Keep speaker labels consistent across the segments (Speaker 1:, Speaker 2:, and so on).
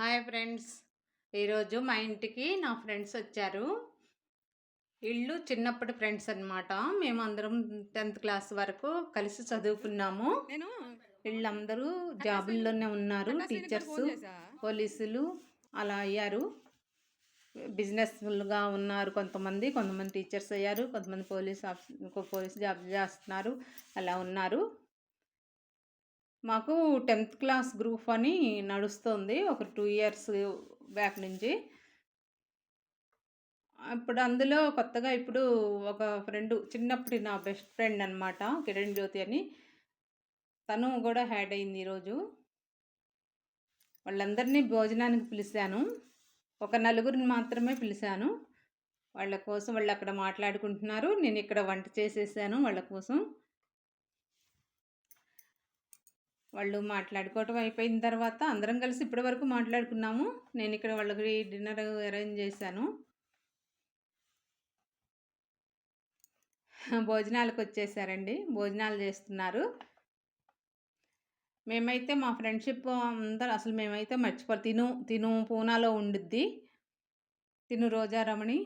Speaker 1: Hi friends. ఈరోజు మా ఇంటికి నా ఫ్రెండ్స్ వచ్చారు. ఇల్లు చిన్నప్పటి ఫ్రెండ్స్ అనమాట మేమందరం టెన్త్ క్లాస్ వరకు కలిసి చదువుకున్నాము.
Speaker 2: నేను
Speaker 1: వీళ్ళందరూ జాబుల్లోనే ఉన్నారు. టీచర్స్ పోలీసులు అలా అయ్యారు. బిజినెస్గా ఉన్నారు కొంతమంది. కొంతమంది టీచర్స్ అయ్యారు. కొంతమంది పోలీస్ ఆఫీస్ పోలీస్ జాబ్ చేస్తున్నారు. అలా ఉన్నారు. మాకు టెన్త్ క్లాస్ గ్రూప్ అని నడుస్తుంది ఒక టూ ఇయర్స్ బ్యాక్ నుంచి. ఇప్పుడు అందులో కొత్తగా ఇప్పుడు ఒక ఫ్రెండ్ చిన్నప్పటి నా బెస్ట్ ఫ్రెండ్ అనమాట కిరణ్ జ్యోతి అని. తను కూడా హ్యాడ్ అయింది ఈరోజు. వాళ్ళందరినీ భోజనానికి పిలిచాను. ఒక నలుగురిని మాత్రమే పిలిచాను. వాళ్ళ కోసం వాళ్ళు అక్కడ మాట్లాడుకుంటున్నారు. నేను ఇక్కడ వంట చేసేసాను వాళ్ళ కోసం. వాళ్ళు మాట్లాడుకోవటం అయిపోయిన తర్వాత అందరం కలిసి ఇప్పటి వరకు మాట్లాడుకున్నాము. నేను ఇక్కడ వాళ్ళకి డిన్నర్ అరేంజ్ చేశాను. భోజనాలకు వచ్చేసారండి. భోజనాలు చేస్తున్నారు. మేమైతే మా ఫ్రెండ్షిప్ అందరూ అసలు మేమైతే మర్చిపో తిను తిను పూనాలో ఉండుద్ది. తిను రోజారమణి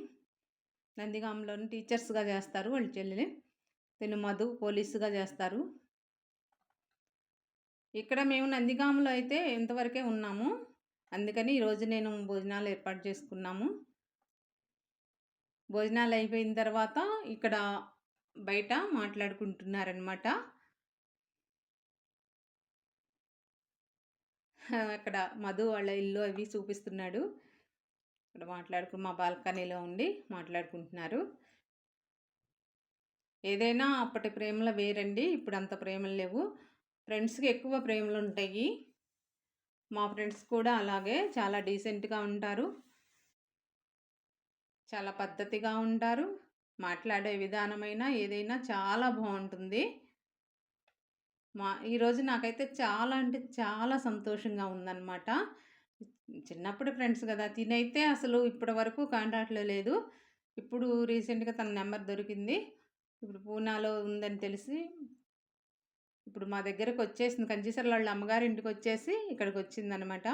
Speaker 1: నందిగాంలోని టీచర్స్గా చేస్తారు వాళ్ళ చెల్లెలి. తిను మధు పోలీసుగా చేస్తారు. ఇక్కడ మేము నందిగాములో అయితే ఇంతవరకే ఉన్నాము. అందుకని ఈరోజు నేను భోజనాలు ఏర్పాటు చేసుకున్నాము. భోజనాలు అయిపోయిన తర్వాత ఇక్కడ బయట మాట్లాడుకుంటున్నారనమాట అక్కడ మధు వాళ్ళ ఇల్లు అవి చూపిస్తున్నాడు. ఇక్కడ మాట్లాడుకు మా బాల్కనీలో ఉండి మాట్లాడుకుంటున్నారు. ఏదైనా అప్పటి ప్రేమలు వేరండి. ఇప్పుడు అంత ప్రేమలు లేవు. ఫ్రెండ్స్కి ఎక్కువ ప్రేమలు ఉంటాయి మా ఫ్రెండ్స్ కూడా అలాగే చాలా డీసెంట్గా ఉంటారు. చాలా పద్ధతిగా ఉంటారు. మాట్లాడే విధానమైనా ఏదైనా చాలా బాగుంటుంది మా ఈరోజు నాకైతే చాలా అంటే చాలా సంతోషంగా ఉందన్నమాట. చిన్నప్పుడు ఫ్రెండ్స్ కదా తినైతే అసలు ఇప్పటి వరకు కాంటాక్ట్లో లేదు. ఇప్పుడు రీసెంట్గా తన నెంబర్ దొరికింది. ఇప్పుడు పూనాలో ఉందని తెలిసి ఇప్పుడు మా దగ్గరకు వచ్చేసింది కంచీసర్ల వాళ్ళ అమ్మగారి ఇంటికి వచ్చేసి ఇక్కడికి వచ్చిందనమాట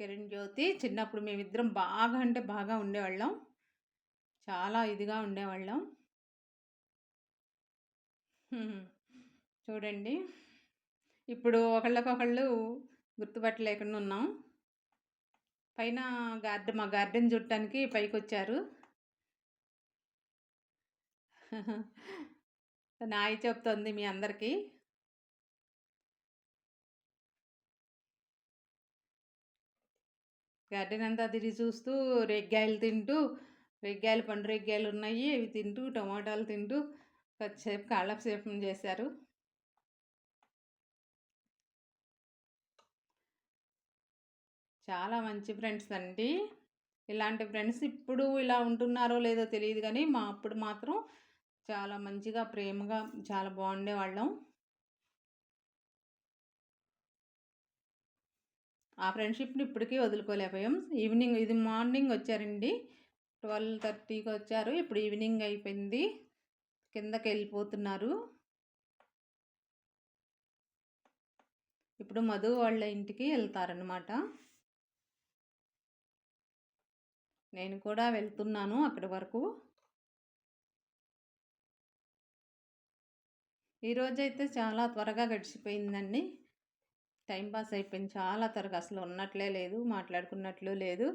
Speaker 1: కిరణ్ జ్యోతి చిన్నప్పుడు మేమిద్దరం బాగా అంటే బాగా ఉండేవాళ్ళం. చాలా ఇదిగా ఉండేవాళ్ళం. చూడండి. ఇప్పుడు ఒకళ్ళకొకళ్ళు గుర్తుపట్టలేకుండా ఉన్నాం. పైన గార్డెన్ మా గార్డెన్ చూడటానికి పైకి వచ్చారు నాయి చెప్తుంది మీ అందరికీ. గార్డెన్ అంతా తిరిగి చూస్తూ రెగ్గాయలు తింటూ రెగ్గాయలు పండు రెగ్గాయలు ఉన్నాయి అవి తింటూ టమాటాలు తింటూ కొద్దిసేపు కాళ్ళసేపం చేశారు. చాలా మంచి ఫ్రెండ్స్ అండి. ఇలాంటి ఫ్రెండ్స్ ఇప్పుడు ఇలా ఉంటున్నారో లేదో తెలియదు కానీ మా అప్పుడు మాత్రం చాలా మంచిగా ప్రేమగా చాలా బాగుండేవాళ్ళం. ఆ ఫ్రెండ్షిప్ని ఇప్పటికీ వదులుకోలేకపోయాం. ఈవినింగ్ ఇది మార్నింగ్ వచ్చారండి. ట్వెల్వ్ థర్టీకి వచ్చారు. ఇప్పుడు ఈవినింగ్ అయిపోయింది. కిందకి వెళ్ళిపోతున్నారు. ఇప్పుడు మధు వాళ్ళ ఇంటికి వెళ్తారనమాట నేను కూడా వెళ్తున్నాను అక్కడి వరకు. ఈరోజు అయితే చాలా త్వరగా గడిచిపోయిందండి. టైంపాస్ అయిపోయింది. చాలా త్వరగా అసలు ఉన్నట్లే లేదు మాట్లాడుకున్నట్లు లేదు.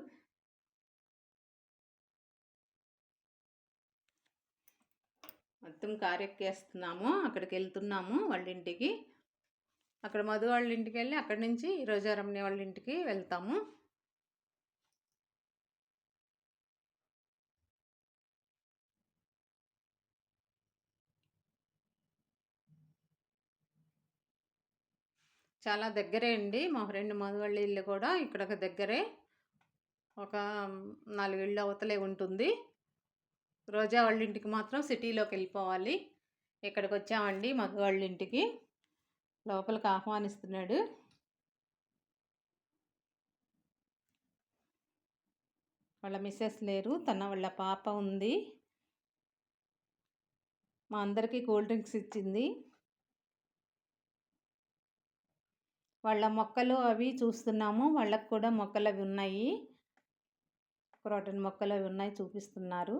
Speaker 1: మొత్తం కారెక్కేస్తున్నాము అక్కడికి వెళ్తున్నాము వాళ్ళ ఇంటికి అక్కడ మధు వాళ్ళ ఇంటికి వెళ్ళి అక్కడి నుంచి రోజారమణి వాళ్ళ ఇంటికి వెళ్తాము. చాలా దగ్గరే అండి. మా ఫ్రెండ్ మధువళ్ళ ఇల్లు కూడా ఇక్కడ దగ్గరే. ఒక నాలుగు ఇళ్ళు అవతలే ఉంటుంది. రోజా వాళ్ళ ఇంటికి మాత్రం సిటీలోకి వెళ్ళిపోవాలి. ఇక్కడికి వచ్చామండి మధువాళ్ళ ఇంటికి. లోపలికి ఆహ్వానిస్తున్నాడు. వాళ్ళ మిస్సెస్ లేరు. తన వాళ్ళ పాప ఉంది. మా అందరికీ కూల్ డ్రింక్స్ ఇచ్చింది. వాళ్ళ మొక్కలు అవి చూస్తున్నాము. వాళ్ళకు కూడా మొక్కలు అవి ఉన్నాయి క్రోటన్ మొక్కలు అవి ఉన్నాయి చూపిస్తున్నారు.